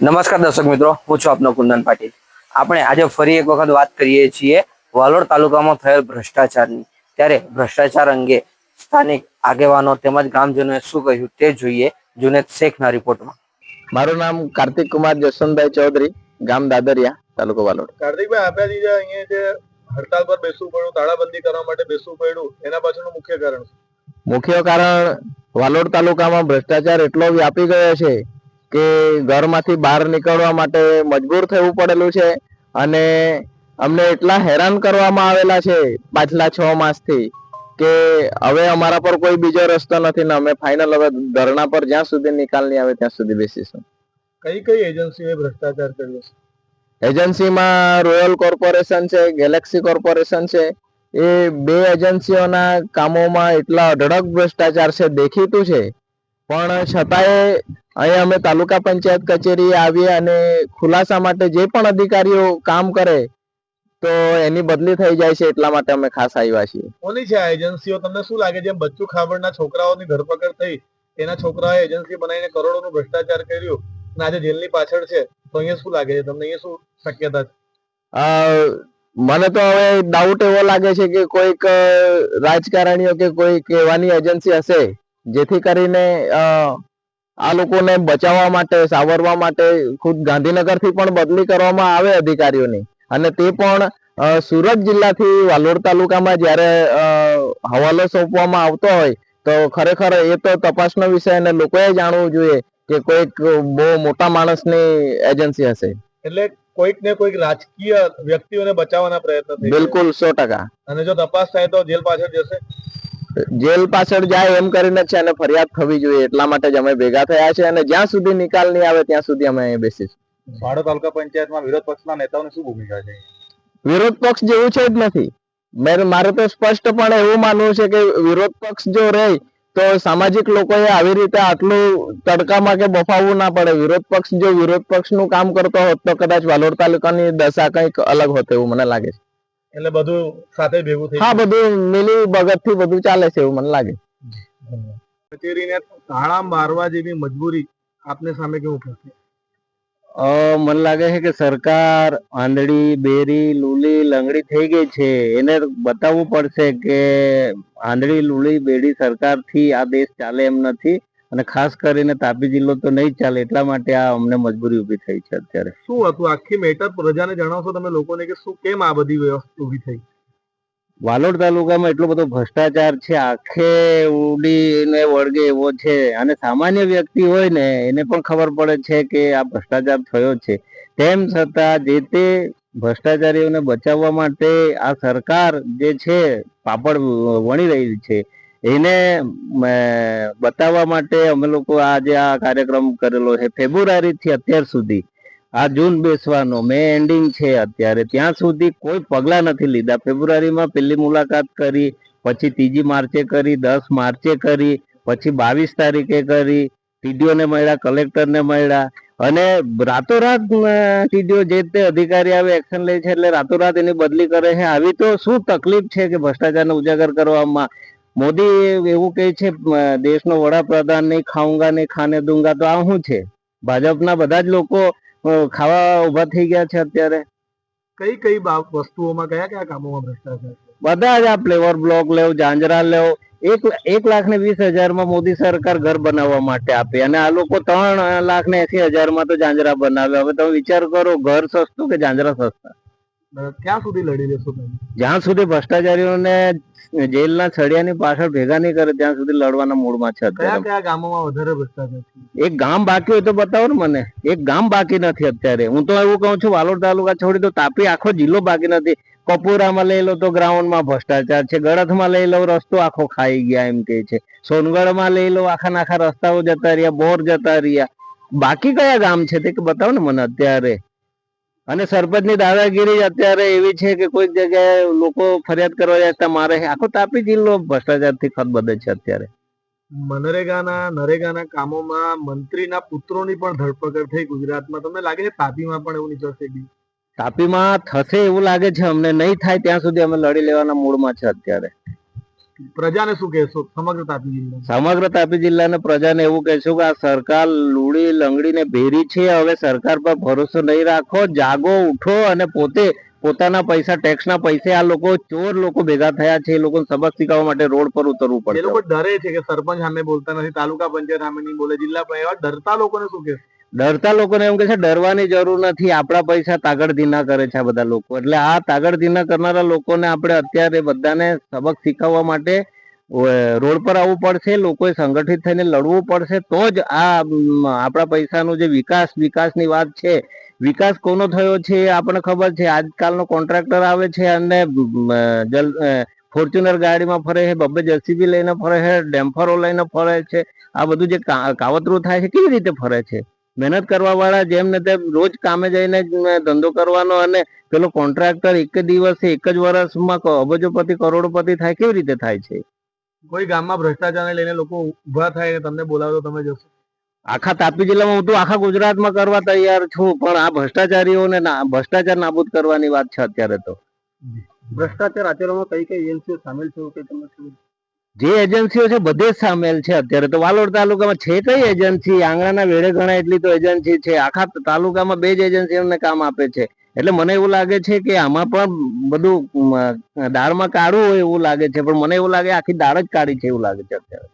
નમસ્કાર દર્શક મિત્રો હું છું આપનો કુંદન પાટીલ. આપણે આજે ફરી એક વખત વાત કરીએ છીએ વાલોડ તાલુકામાં થયેલ ભ્રષ્ટાચારની. ત્યારે ભ્રષ્ટાચાર અંગે સ્થાનિક આગેવાનો તેમજ ગ્રામજનોએ શું કહ્યું તે જોઈએ જુનેદ શેખના રિપોર્ટમાં. મારું નામ કાર્તિક કુમાર જસવંતભાઈ ચૌધરી ગામ દાદરિયા તાલુકો વાલોડ. કાર્તિકભાઈ આપ્યા જે અહીંયા જે હડતાલ પર બેસવું પડ્યું તાળાબંધી કરવા માટે બેસવું પડ્યું એના પાછળનું મુખ્ય કારણ મુખ્ય કારણ વાલોડ તાલુકામાં ભ્રષ્ટાચાર એટલો વ્યાપી ગયો છે કે ઘરમાંથી બહાર નીકળવા માટે મજબૂર થવું પડેલું છે અને અમને એટલા હેરાન કરવામાં આવેલા છે પાછલા છ માસથી કે હવે અમારા પર કોઈ બીજો રસ્તો નથી ને અમે ફાઇનલ હવે ધરણા પર જ્યાં સુધી નિકાલ નહીં આવે ત્યાં સુધી બેસીશું. કઈ કઈ એજન્સીએ ભ્રષ્ટાચાર કર્યો છે? એજન્સીમાં રોયલ કોર્પોરેશન છે ગેલેક્સી કોર્પોરેશન છે એ બે એજન્સીઓના કામોમાં એટલા અઢળક ભ્રષ્ટાચાર છે દેખીતું છે. પણ છતાંય અહીંયા અમે તાલુકા પંચાયત કચેરી આવીએ અને ખુલાસા માટે જે પણ અધિકારીઓ કામ કરે તો એની બદલી થઈ જાય છે એટલા માટે અમે ખાસ આવ્યા છીએ. કોની છે આ એજન્સીઓ? તમને શું લાગે છે? બચ્ચુ ખાબડના છોકરાઓની ધરપકડ થઈ એના છોકરાઓએ એજન્સી બનાવીને કરોડોનું ભ્રષ્ટાચાર કર્યું અને આજે જેલની પાછળ છે તો અહીંયા શું લાગે છે? તમને અહીંયા શું શક્યતા છે? મને તો હવે ડાઉટ એવો લાગે છે કે કોઈક રાજકારણીઓ કે કોઈક કહેવાની એજન્સી હશે જેથી કરીને આ લોકોને બચાવવા માટે સાવરવા માટે ખુદ ગાંધીનગરથી પણ બદલી કરવામાં આવે અધિકારીઓની. અને તે પણ સુરત જિલ્લાથી વાલોડ તાલુકામાં જ્યારે હવાલો સોંપવામાં આવતો હોય તો ખરેખર એ તો તપાસનો વિષય અને લોકોએ જાણવું જોઈએ કે કોઈક બહુ મોટા માણસની એજન્સી હશે. એટલે કોઈક ને કોઈક રાજકીય વ્યક્તિઓને બચાવવાના પ્રયત્ન. બિલકુલ સો ટકા. અને જો તપાસ થાય તો જેલ પાછળ જશે? જેલ પાછળ જાય એમ કરીને છે અને ફરિયાદ થવી જોઈએ એટલા માટે જ અમે ભેગા થયા છે અને જ્યાં સુધી નિકાલ નહીં આવે ત્યાં સુધી અમે અહીં બેસીશું. ભાડો તાલુકા પંચાયતમાં વિરોધ પક્ષના નેતાઓની શું ભૂમિકા છે? વિરોધ પક્ષ જેવું છે જ નથી. મેં મારે તો સ્પષ્ટપણે એવું માનવું છે કે વિરોધ પક્ષ જો રહે તો સામાજિક લોકોએ આવી રીતે આટલું તડકામાં કે બફાવવું ના પડે. વિરોધ પક્ષ જો વિરોધ પક્ષનું કામ કરતો હોત તો કદાચ વાલોડ તાલુકાની દશા કંઈક અલગ હોત એવું મને લાગે છે. એટલે બધું સાથે ભેગું થઈ હા બધું મિલી ભગતથી બધું ચાલે છે એવું મને લાગે. કચેરીને તાળા મારવા જેવી મજબૂરી આપને સામે કેવું પડશે? અ, મને લાગે છે કે સરકાર આંધળી બેરી લૂલી લંગડી થઈ ગઈ છે. એને બતાવવું પડશે કે આંધળી લૂલી બેડી સરકારથી આ દેશ ચાલે એમ નથી. અને ખાસ કરીને તાપી જિલ્લો તો નહીં ચાલે એટલા માટે આ અમને મજબૂરી ઊભી થઈ છે અત્યારે. શું હતું? આખી મેટર પ્રજાને જણાવશો તમે લોકોને કે શું કેમ આ બધી વ્યવસ્થા ઊભી થઈ? વાલોડ તાલુકામાં એટલો બધો ભ્રષ્ટાચાર છે આખે ઉડીને વળગે એવો છે અને સામાન્ય વ્યક્તિ હોય ને એને પણ ખબર પડે છે કે આ ભ્રષ્ટાચાર થયો છે. તેમ છતાં જે તે ભ્રષ્ટાચારીઓને બચાવવા માટે આ સરકાર જે છે પાપડ વણી રહી છે. એને બતાવવા માટે અમે લોકો આજે આ કાર્યક્રમ કરેલો છે. ફેબ્રુઆરી થી અત્યાર સુધી. આ જૂન બેસવાનો મે એન્ડિંગ છે અત્યારે. ત્યાં સુધી કોઈ પગલા નથી લીધા. ફેબ્રુઆરીમાં પહેલી મુલાકાત કરી, પછી ત્રીજી માર્ચે કરી, દસ માર્ચે કરી, પછી બાવીસ તારીખે કરી, ટીડીઓને મળ્યા, કલેક્ટરને મળ્યા. અને રાતોરાત ટીડીઓ જે તે અધિકારી આવે, એક્શન લે છે એટલે રાતોરાત એની બદલી કરે છે. આવી તો શું તકલીફ છે કે ભ્રષ્ટાચારને ઉજાગર કરવામાં? મોદી એવું કહે છે દેશનો વડાપ્રધાન નહીં ખાઉંગા નહીં ખાને દુંગા. તો આ શું છે? ભાજપના બધા જ લોકો ખાવા ઊભા થઈ ગયા છે અત્યારે. કઈ કઈ વસ્તુઓમાં કયા કયા કામોમાં ભ્રષ્ટાચાર? બધા જ આ ફ્લેવર બ્લોક લેવ જાંજરા લેવ. એક એક લાખ ને વીસ હજારમાં મોદી સરકાર ઘર બનાવવા માટે આપે. અને આ લોકો ત્રણ લાખ ને એસી હજારમાં તો જાંજરા બનાવે. હવે તમે વિચાર કરો ઘર સસ્તું કે જાંજરા સસ્તા. ક્યાં સુધી લડી લેશો જ્યાં સુધી ભ્રષ્ટાચારીઓને જેલના સળિયાની પાછળ ભેગા નહીં કરે ત્યાં સુધી લડવાના મૂડમાં છે અત્યારે કયા ગામોમાં વધારે ભ્રષ્ટાચાર એક ગામ બાકી હોય તો બતાવો ને મને. એક ગામ બાકી નથી અત્યારે. હું તો એવું કહું છું વાલોડ તાલુકા છોડી તો તાપી આખો જિલ્લો બાકી નથી. કપુરામાં લઈ લો તો ગ્રાઉન્ડમાં ભ્રષ્ટાચાર છે ગળથમાં લઈ લો રસ્તો આખો ખાઈ ગયા એમ કે છે. સોનગઢમાં લઈ લો આખા નાખા રસ્તાઓ જતા રહ્યા બોર જતા રહ્યા. બાકી કયા ગામ છે તે બતાવો ને મને અત્યારે. અને સરપંચની દાદાગીરી અત્યારે એવી છે કે કોઈક જગ્યાએ લોકો ફરિયાદ કરવા જતા મારે આખો તાપી જિલ્લો ભ્રષ્ટાચારથી ખતબદે છે અત્યારે. મનરેગાના નરેગાના કામોમાં મંત્રીના પુત્રોની પણ ધરપકડ થઈ ગુજરાતમાં. તમને લાગે છે તાપીમાં પણ એવું નીકળશે બી? તાપીમાં થશે એવું લાગે છે. અમને નહીં થાય ત્યાં સુધી અમે લડી લેવાના મૂડમાં છે અત્યારે. પ્રજાને શું કહેશો? સમગ્ર તાપી જિલ્લા સમગ્ર તાપી જિલ્લાને પ્રજાને એવું કહેશું કે આ સરકાર લૂડી લંગડીને ભેરી છે. હવે સરકાર પર ભરોસો નહીં રાખો. જાગો ઉઠો અને પોતે પોતાના પૈસા ટેક્સના પૈસે આ લોકો ચોર લોકો ભેગા થયા છે. એ લોકોને સબક શીખવવા માટે રોડ પર ઉતરવું એ લોકો ડરે છે કે સરપંચ સામે બોલતા નથી તાલુકા પંચાયત સામે નહીં બોલે જિલ્લા એવા ડરતા લોકોને શું કહેશો? ડરતા લોકોને એમ કે છે, ડરવાની જરૂર નથી, આપણા પૈસા તાગડધીના કરે છે આ બધા લોકો. એટલે આ તાગડધીના કરનારા લોકોને આપણે અત્યારે બધાને સબક શીખવવા માટે રોડ પર આવવું પડશે, લોકોએ સંગઠિત થઈને લડવું પડશે, તો જ આ આપણા પૈસાનો જે વિકાસ, વિકાસની વાત છે, વિકાસ કોનો થયો છે એ આપણને ખબર છે. આજકાલનો કોન્ટ્રાક્ટર આવે છે અને જલ ફોર્ચ્યુનર ગાડીમાં ફરે છે બબ્બે જેસીબી લઈને ફરે છે, ડેમ્ફરો લઈને ફરે છે, આ બધું જે કાવતરું થાય છે, કેવી રીતે ફરે છે? મહેનત કરવા વાળા જેમ ને તેમ રોજ કામે જઈને ધંધો કરવાનો અને પેલો કોન્ટ્રાક્ટર એક જ દિવસે એક જ વર્ષમાં અબજોપતિ કરોડોપતિ થાય કેવી રીતે થાય છે? કોઈ ગામમાં ભ્રષ્ટાચારને લઈને લોકો ઊભા થાય તમને બોલાવો તમે જશો. આખા તાપી જિલ્લામાં હું તો આખા ગુજરાતમાં કરવા તૈયાર છું પણ આ ભ્રષ્ટાચારીઓને ભ્રષ્ટાચાર નાબૂદ કરવાની વાત છે અત્યારે તો. ભ્રષ્ટાચાર આચરણમાં કઈ કઈ એજન્સીઓ સામેલ છે કે તમે જે એજન્સીઓ છે બધે સામેલ છે અત્યારે. તો વાલોડ તાલુકામાં છે કઈ એજન્સી આંગણાના વેડે ગણા એટલી તો એજન્સી છે. આખા તાલુકામાં બે જ એજન્સીઓને કામ આપે છે. એટલે મને એવું લાગે છે કે આમાં પણ બધું દાળમાં કાઢવું હોય એવું લાગે છે. પણ મને એવું લાગે આખી દાળ જ કાઢી છે એવું લાગે છે અત્યારે.